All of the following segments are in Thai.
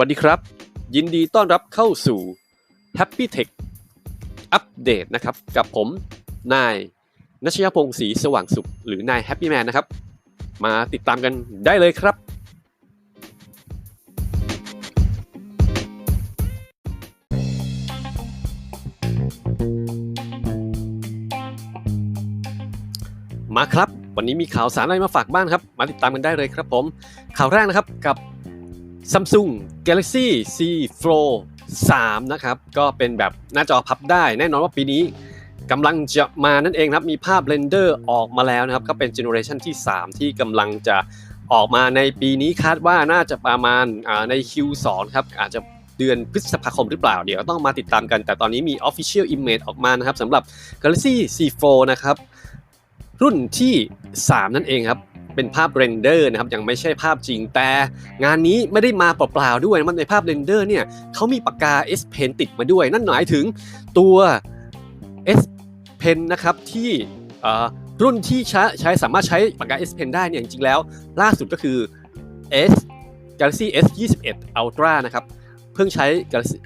วัสดีครับ ยินดีต้อนรับเข้าสู่ Happy Tech อัปเดตนะครับ กับผม นายนัชยพงศ์ศรีสว่างสุข หรือนาย Happy Man นะครับ มาติดตามกันได้เลยครับ มาครับ วันนี้มีข่าวสารอะไรมาฝากบ้างครับ มาติดตามกันได้เลยครับผม ข่าวแรกนะครับกับ Samsung Galaxy Z Fold 3นะครับ ก็เป็นแบบหน้าจอพับได้ แน่นอนว่าปีนี้กำลังจะมานั่นเองครับ มีภาพเรนเดอร์ออกมาแล้วนะครับ ก็เป็นเจเนอเรชันที่ 3 ที่กำลังจะออกมาในปีนี้คาดว่าน่าจะประมาณใน Q2 ครับ อาจจะเดือนพฤษภาคมหรือเปล่า เดี๋ยวต้องมาติดตามกัน แต่ตอนนี้มี Official Image ออกมานะครับสำหรับ Galaxy Z Fold นะครับ รุ่นที่ 3 นั่นเองครับ เป็นภาพเรนเดอร์นะครับยังไม่ใช่ภาพจริงแต่ งานนี้ไม่ได้มาเปล่าๆด้วยมันในภาพเรนเดอร์เนี่ยเขามีปากกา S Pen ติดมาด้วย นั่นหมายถึงตัว S Pen นะครับที่รุ่นที่ใช้สามารถใช้ปากกา S Pen ได้เนี่ยจริงๆแล้ว ล่าสุดก็คือ S Galaxy S 21 Ultra นะครับเพิ่งใช้ Galaxy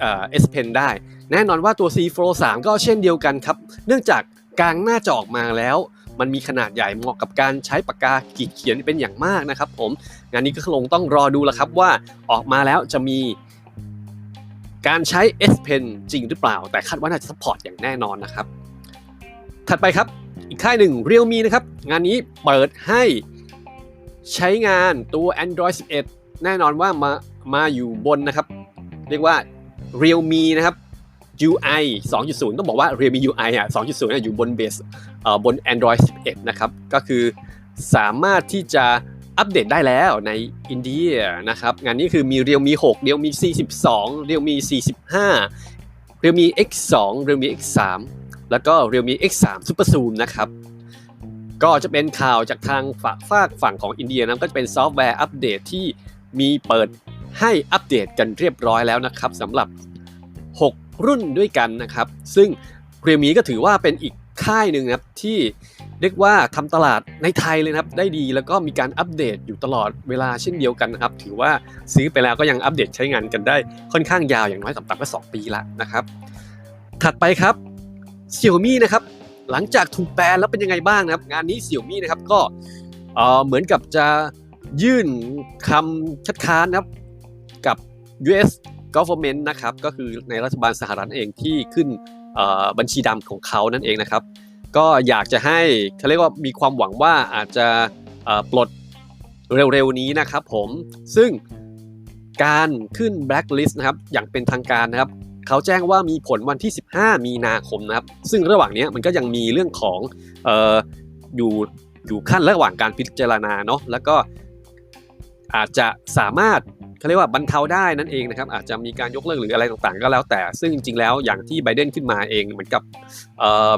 S Pen ได้ แน่นอนว่าตัว C Fold 3 ก็เช่นเดียวกันครับ เนื่องจากกลางหน้าจอออกมาแล้ว มันมีขนาดใหญ่เหมาะกับการใช้ปากกาขีดเขียนเป็นอย่างมากนะครับ ผมงานนี้ก็คงต้องรอดูแล้วครับว่าออกมาแล้วจะมีการใช้ S Pen จริงหรือเปล่า แต่คาดว่าน่าจะสปอร์ตอย่างแน่นอนนะครับ ถัดไปครับอีกค่ายหนึ่ง Realme นะครับ งานนี้เปิดให้ใช้งานตัว Android 11 แน่นอนว่ามามาอยู่บนนะครับ เรียกว่า Realme นะครับ UI 2.0 ต้องบอกว่า Realme UI อะ 2.0อะอยู่บนเบส บน Android 11 นะครับ ก็คือสามารถที่จะอัปเดตได้แล้วในอินเดียนะครับ งานนี้คือมี Realme 6 Realme 42 Realme 45 Realme X2 Realme X3 แล้วก็ Realme X3 Super Zoom นะครับก็จะเป็นข่าวจากทางฝฝากฝั่งของอินเดียนะก็จะเป็นซอฟต์แวร์อัปเดตที่มีเปิดให้อัปเดตกันเรียบร้อยแล้วนะครับสำหรับ 6 รุ่นด้วยกันนะครับ ซึ่ง Realme ก็ถือว่าเป็นอีก ค่ายหนึ่งนะครับที่เรียกว่าทำตลาดในไทยเลยนะครับได้ดีแล้วก็มีการอัปเดตอยู่ตลอดเวลาเช่นเดียวกันนะครับ ถือว่าซื้อไปแล้วก็ยังอัปเดตใช้งานกันได้ค่อนข้างยาวอย่างน้อยต่ำๆก็ 2 ปีละนะครับ ถัดไปครับ Xiaomi นะครับหลังจากถูกแบนแล้วเป็นยังไงบ้างนะครับ งานนี้ Xiaomi นะครับก็เออเหมือนกับจะยื่นคำคัดค้านนะครับกับ US government นะครับก็คือในรัฐบาลสหรัฐเองที่ขึ้น บัญชีดำของเขานั่นเองนะครับ ก็อยากจะให้เขาเรียกว่ามีความหวังว่าอาจจะปลดเร็วๆนี้นะครับผมซึ่งการขึ้น blacklist นะครับอย่างเป็นทางการนะครับเขาแจ้งว่ามีผลวันที่ 15 มีนาคมนะครับ ซึ่งระหว่างนี้มันก็ยังมีเรื่องของอออยู่อยู่ขั้นระหว่างการพิจารณาเนาะแล้วก็ อาจจะสามารถเขาเรียกว่าบรรเทาได้นั่นเองนะครับอาจจะมีการยกเลิกหรืออะไรต่างๆ ก็แล้วแต่ซึ่งจริงๆแล้วอย่างที่ไบเดนขึ้นมาเองเหมือนกับ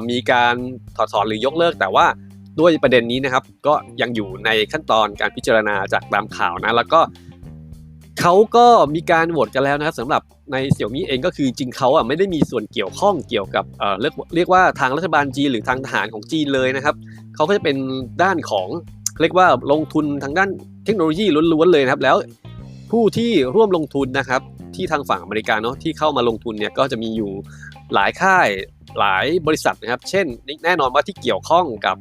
มีการถอดถอนหรือยกเลิก แต่ว่าด้วยประเด็นนี้นะครับ ก็ยังอยู่ในขั้นตอนการพิจารณาจากตามข่าวนะแล้วก็เขาก็มีการโหวตกันแล้วนะครับสำหรับในเสี่ยวมี่เองก็คือจริงเขาอะไม่ได้มีส่วนเกี่ยวข้องเกี่ยวกับเอ่อเรียกเรียกว่าทางรัฐบาลจีนหรือทางทหารของจีนเลยนะครับเขาก็จะเป็นด้านของเรียกว่าลงทุนทางด้าน เทคโนโลยีล้วนๆเลยนะครับ แล้วผู้ที่ร่วมลงทุนนะครับ ที่ทางฝั่งอเมริกาเนาะที่เข้ามาลงทุนเนี่ยก็จะมีอยู่หลายค่ายหลายบริษัทนะครับ เช่นแน่นอนว่าที่เกี่ยวข้องกับ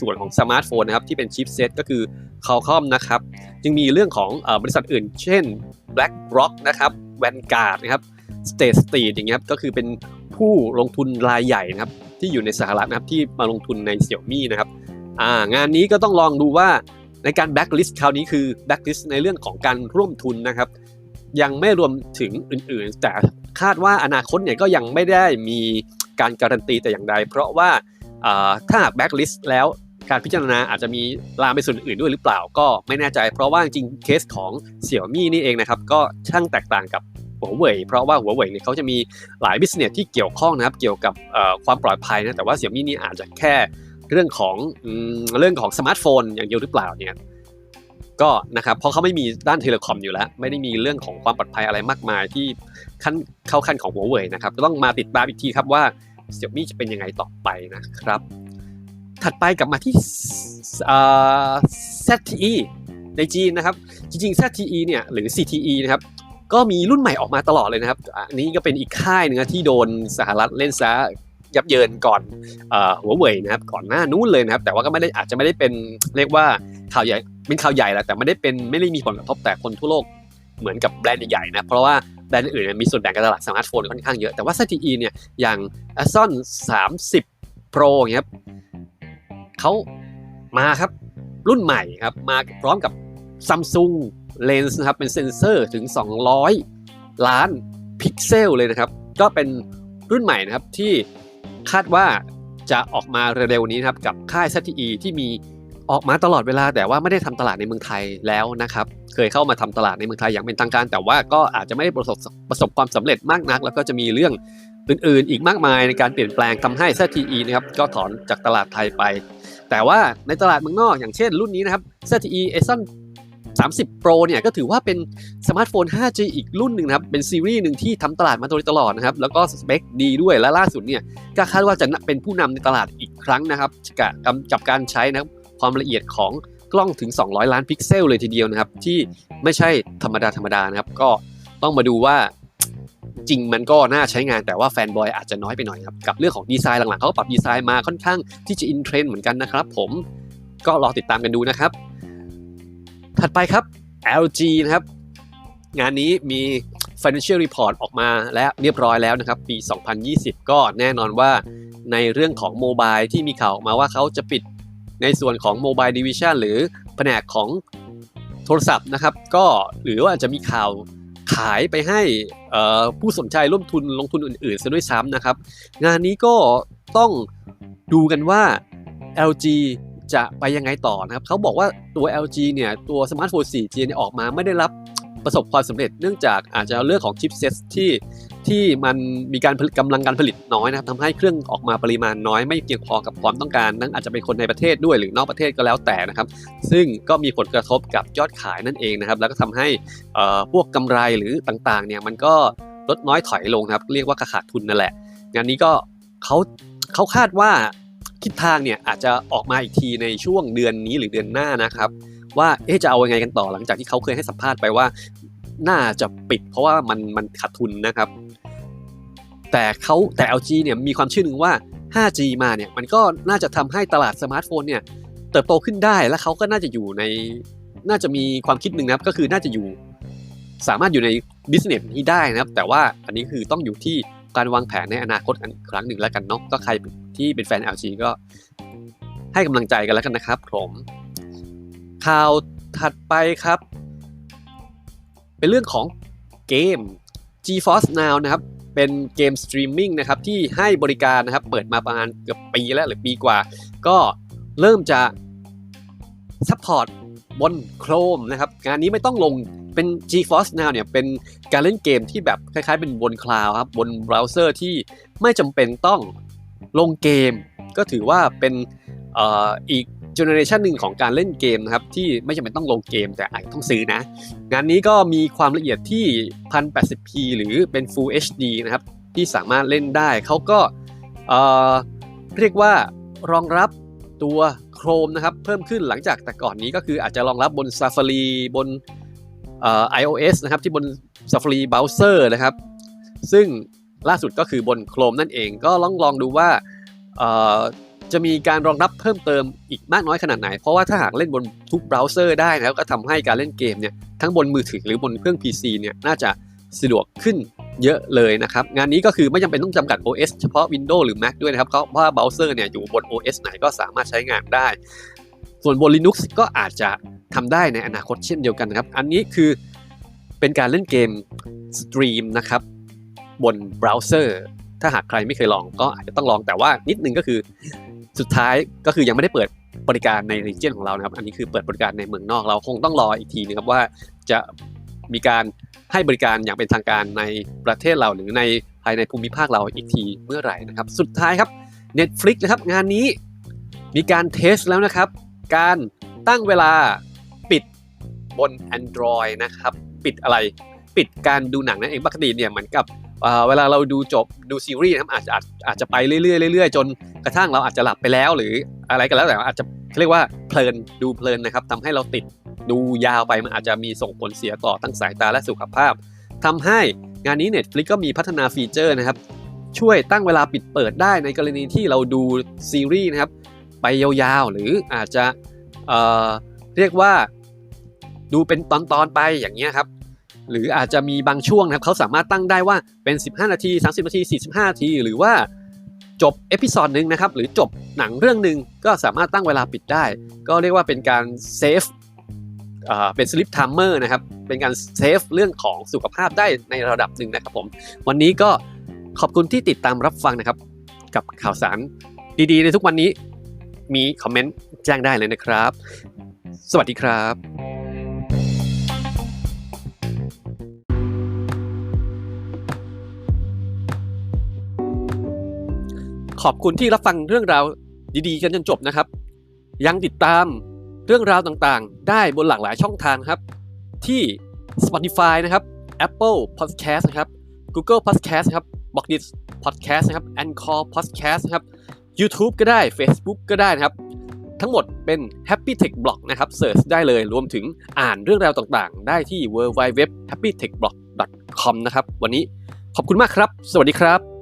ส่วนของสมาร์ทโฟนนะครับที่เป็นชิปเซตก็คือ Qualcomm นะครับจึงมีเรื่องของอบริษัทอื่น เช่น BlackRock นะครับ Vanguard นะครับ State Street อย่างเงี้ยครับก็คือเป็นผู้ลงทุนรายใหญ่นะครับที่อยู่ในสหรัฐนะครับที่มาลงทุนใน Xiaomi นะครับอ่างานนี้ก็ต้องลองดูว่า ในการ blacklist คราวนี้คือ blacklist ในเรื่องของการร่วมทุนนะครับ ยังไม่รวมถึงอื่นๆ แต่คาดว่าอนาคตเนี่ยก็ยังไม่ได้มีการการันตีแต่อย่างใด เพราะว่าถ้าหาก blacklist แล้วการพิจารณาอาจจะมีลามไปส่วนอื่นด้วยหรือเปล่าก็ไม่แน่ใจ เพราะว่าจริงเคสของ Xiaomi นี่เองนะครับ ก็ช่างแตกต่างกับหัวเว่ยเพราะว่าหัวเว่ยเนี่ยเขาจะมีหลายบิสเนสที่เกี่ยวข้องนะครับ เกี่ยวกับความปลอดภัยนะแต่ว่า Xiaomi นี่อาจจะแค่ เรื่องของเรื่องของสมาร์ทโฟนอย่างเดียวหรือเปล่าเนี่ยก็นะครับเพราะเขาไม่มีด้านเทเลคอมอยู่แล้ว ไม่ได้มีเรื่องของความปลอดภัยอะไรมากมายที่ขั้นเข้าขั้นของหัวเว่ยนะครับก็ต้องมาติดตามอีกทีครับว่า Xiaomi จะเป็นยังไงต่อไปนะครับ ถัดไปกลับมาที่เอ่อ ZTE ในจีนนะครับ จริงๆ ZTE เนี่ยหรือ CTE นะครับก็มีรุ่นใหม่ออกมาตลอดเลยนะครับ อันนี้ก็เป็นอีกค่ายหนึงที่โดนสหรัฐเล่นซะ ยับเยินก่อนหัวเว่ยนะครับก่อนหน้านู้นเลยนะครับ แต่ว่าก็ไม่ได้อาจจะไม่ได้เป็นเรียกว่าข่าวใหญ่เป็นข่าวใหญ่แหละแต่ไม่ได้เป็นไม่ได้มีผลกระทบแต่คนทั่วโลกเหมือนกับแบรนด์ใหญ่ๆนะเพราะว่าแบรนด์อื่นมีส่วนแบ่งการตลาดสมาร์ทโฟนค่อนข้างเยอะ แต่ว่า ZTE เนี่ยอย่าง a s o n 30 Pro เงี้ยครับเขามาครับรุ่นใหม่ครับมาพร้อมกับ Samsung Lens นะครับเป็นเซ็นเซอร์ถึง 200 ล้านพิกเซลเลยนะครับ ก็เป็นรุ่นใหม่นะครับที่ คาดว่าจะออกมาเร็วๆนี้นะครับกับค่าย ZTE ที่มีออกมาตลอดเวลา แต่ว่าไม่ได้ทำตลาดในเมืองไทยแล้วนะครับ เคยเข้ามาทำตลาดในเมืองไทยอย่างเป็นทางการ แต่ว่าก็อาจจะไม่ได้ประสบประสบความสำเร็จมากนัก แล้วก็จะมีเรื่องอื่นๆ อีกมากมายในการเปลี่ยนแปลงทำให้ ZTE นะครับก็ถอนจากตลาดไทยไป แต่ว่าในตลาดเมืองนอกอย่างเช่นรุ่นนี้นะครับ ZTE a s o n 30 Pro เนี่ยก็ถือว่าเป็นสมาร์ทโฟน 5G อีกรุ่นหนึ่งนะครับ เป็นซีรีส์หนึ่งที่ทำตลาดมาโดยตลอดนะครับ แล้วก็สเปคดีด้วย และล่าสุดเนี่ยก็คาดว่าจะเป็นผู้นำในตลาดอีกครั้งนะครับกับกบการใช้นะครับความละเอียดของกล้องถึง 200 ล้านพิกเซลเลยทีเดียวนะครับ ที่ไม่ใช่ธรรมดาธรรมดานะครับ ก็ต้องมาดูว่าจริงมันก็น่าใช้งานแต่ว่าแฟนบอยอาจจะน้อยไปหน่อยครับกับเรื่องของดีไซน์หลังๆเขาปรับดีไซน์มาค่อนข้างที่จะอินเทรนด์เหมือนกันนะครับผมก็รอติดตามกันดูนะครับ ถัดไปครับ LG นะครับ งานนี้มี Financial Report ออกมาและเรียบร้อยแล้วนะครับ ปี 2020 ก็แน่นอนว่าในเรื่องของโมบายที่มีข่าวออกมาว่าเขาจะปิดในส่วนของ Mobile Division หรือแผนกของโทรศัพท์นะครับ ก็หรือว่าอาจจะมีข่าวขายไปให้ผู้สนใจร่วมทุนลงทุนอื่นๆซะด้วยซ้ำนะครับ งานนี้ก็ต้องดูกันว่า LG จะไปยังไงต่อนะครับเขาบอกว่าตัว LG เนี่ยตัวสมาร์ทโฟน 4G เนี่ยออกมาไม่ได้รับประสบความสำเร็จเนื่องจากอาจจะเรื่องของชิปเซตที่ที่มันมีการกำลังการผลิตน้อยนะครับทำให้เครื่องออกมาปริมาณน้อยไม่เพียงพอกับความต้องการนั่นอาจจะเป็นคนในประเทศด้วยหรือนอกประเทศก็แล้วแต่นะครับ ซึ่งก็มีผลกระทบกับยอดขายนั่นเองนะครับ แล้วก็ทำให้พวกกำไรหรือต่างๆเนี่ยมันก็ลดน้อยถอยลงครับ เรียกว่าขาดทุนนั่นแหละ งานนี้ก็เขาเขาคาดว่า ทิศทางเนี่ยอาจจะออกมาอีกทีในช่วงเดือนนี้หรือเดือนหน้านะครับ ว่าเอ๊ะจะเอายังไงกันต่อหลังจากที่เขาเคยให้สัมภาษณ์ไปว่า น่าจะปิดเพราะว่ามันมันขาดทุนนะครับ แต่เขาแต่ LG เนี่ยมีความเชื่อหนึ่งว่า 5G มาเนี่ยมันก็น่าจะทำให้ตลาดสมาร์ทโฟนเนี่ยเติบโตขึ้นได้และเขาก็น่าจะอยู่ในน่าจะมีความคิดหนึ่งนะครับก็คือน่าจะอยู่สามารถอยู่ในบิสเนสนี้ได้นะครับ แต่ว่าอันนี้คือต้องอยู่ที่การวางแผนในอนาคตกันอีกครั้งหนึ่งแล้วกันเนาะก็ใคร ที่เป็นแฟน LG ก็ให้กำลังใจกันแล้วกันนะครับผมข่าวถัดไปครับ เป็นเรื่องของเกม GeForce Now นะครับ เป็นเกมสตรีมมิ่งนะครับที่ให้บริการนะครับ เปิดมาประมาณเกือบปีแล้วหรือปีกว่า ก็เริ่มจะซัพพอร์ตบน Chrome นะครับ งานนี้ไม่ต้องลงเป็น GeForce Now เนี่ย เป็นการเล่นเกมที่แบบคล้ายๆ เป็นบนคลาวครับ บนเบราว์เซอร์ที่ไม่จำเป็นต้อง ลงเกมก็ถือว่าเป็นอีกเจเนอเรชันหนึ่งของการเล่นเกมนะครับที่ไม่จำเป็นต้องลงเกมแต่อาจต้องซื้อนะ งานนี้ก็มีความละเอียดที่ 1080p หรือเป็น Full HD นะครับ ที่สามารถเล่นได้เขาก็เรียกว่ารองรับตัว Chrome นะครับ เพิ่มขึ้นหลังจากแต่ก่อนนี้ก็คืออาจจะรองรับบน Safari บน iOS นะครับที่บน Safari Browser นะครับ ซึ่ง ล่าสุดก็คือบน Chrome นั่นเองก็ลองลองดูว่าจะมีการรองรับเพิ่มเติมอีกมากน้อยขนาดไหน เพราะว่าถ้าหากเล่นบนทุกเบราว์เซอร์ได้แล้วก็ทำให้การเล่นเกมเนี่ยทั้งบนมือถือหรือบนเครื่อง PC เนี่ยน่าจะสะดวกขึ้นเยอะเลยนะครับ งานนี้ก็คือไม่จำเป็นต้องจำกัด OS เฉพาะ Windows หรือ Mac ด้วยนะครับเพราะว่าเบราว์เซอร์เนี่ยอยู่บน OS ไหนก็สามารถใช้งานได้ ส่วนบน Linux ก็อาจจะทำได้ในอนาคตเช่นเดียวกันครับ อันนี้คือเป็นการเล่นเกมสตรีมนะครับ บนเบราว์เซอร์ถ้าหากใครไม่เคยลองก็อาจจะต้องลองแต่ว่านิดนึงก็คือสุดท้ายก็คือยังไม่ได้เปิดบริการในรีเจนของเรานะครับ อันนี้คือเปิดบริการในเมืองนอกเราคงต้องรออีกทีนึงครับว่าจะมีการให้บริการอย่างเป็นทางการในประเทศเราหรือในภายในภูมิภาคเราอีกทีเมื่อไหร่นะครับ สุดท้ายครับ Netflix นะครับงานนี้มีการเทสแล้วนะครับ การตั้งเวลาปิดบน Android นะครับ ปิดอะไร ปิดการดูหนังนั่นเองปกติเนี่ยเหมือนกับ เวลาเราดูจบดูซีรีส์นะครับอาจจะอาจจะไปเรื่อยๆเรื่อยๆ จนกระทั่งเราอาจจะหลับไปแล้ว หรืออะไรก็แล้วแต่อาจจะเรียกว่าเพลินดูเพลินนะครับทำให้เราติดดูยาวไปมันอาจจะมีส่งผลเสียต่อทั้งสายตาและสุขภาพทำให้งานนี้ Netflix ก็มีพัฒนาฟีเจอร์นะครับ ช่วยตั้งเวลาปิดเปิดได้ในกรณีที่เราดูซีรีส์นะครับ ไปยาวๆ หรืออาจจะเเรียกว่าดูเป็นตอนๆไปอย่างเงี้ยครับ หรืออาจจะมีบางช่วงนะครับเขาสามารถตั้งได้ว่าเป็น 15 นาที 30 นาที 45 นาที หรือว่าจบเอพิซอดหนึ่งนะครับหรือจบหนังเรื่องหนึ่งก็สามารถตั้งเวลาปิดได้ ก็เรียกว่าเป็นการเซฟเอ่อเป็นสลิปไทม์เมอร์นะครับ เป็นการเซฟเรื่องของสุขภาพได้ในระดับหนึ่งนะครับผม วันนี้ก็ขอบคุณที่ติดตามรับฟังนะครับ กับข่าวสารดีๆ ในทุกวันนี้มีคอมเมนต์แจ้งได้เลยนะครับ สวัสดีครับ อบคุณที่รับฟังเรื่องราวดีๆ กันจนจบนะครับ ยังติดตามเรื่องราวต่างๆ ได้บนหลากหลายช่องทางครับ ที่ Spotify นะครับ Apple Podcast นะครับ Google Podcast นะครับ b o x d i t Podcast นะครับ Anchor Podcast นะครับ YouTube ก็ได้ Facebook ก็ได้นะครับ ทั้งหมดเป็น Happy Tech Blog นะครับเสิร์ชได้เลยรวมถึงอ่านเรื่องราวต่างๆ ได้ที่ www.happytechblog.com นะครับ วันนี้ขอบคุณมากครับ สวัสดีครับ